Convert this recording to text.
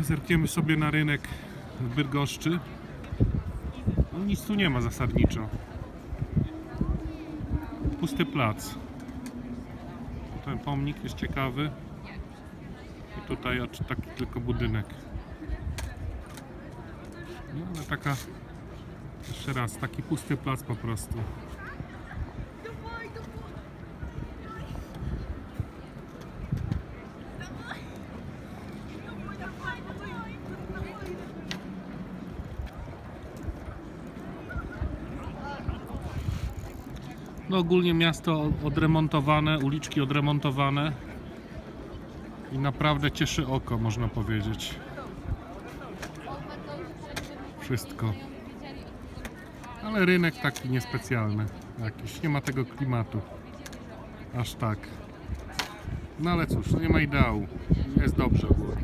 Zerkniemy sobie na rynek w Bydgoszczy. No, nic tu nie ma zasadniczo. Pusty plac. Ten pomnik jest ciekawy. I tutaj taki tylko budynek. No ale taka, jeszcze raz, taki pusty plac po prostu. No ogólnie miasto odremontowane, uliczki odremontowane i naprawdę cieszy oko, można powiedzieć. Wszystko. Ale rynek taki niespecjalny jakiś, nie ma tego klimatu. Aż tak. No ale cóż, no nie ma ideału. Jest dobrze ogólnie.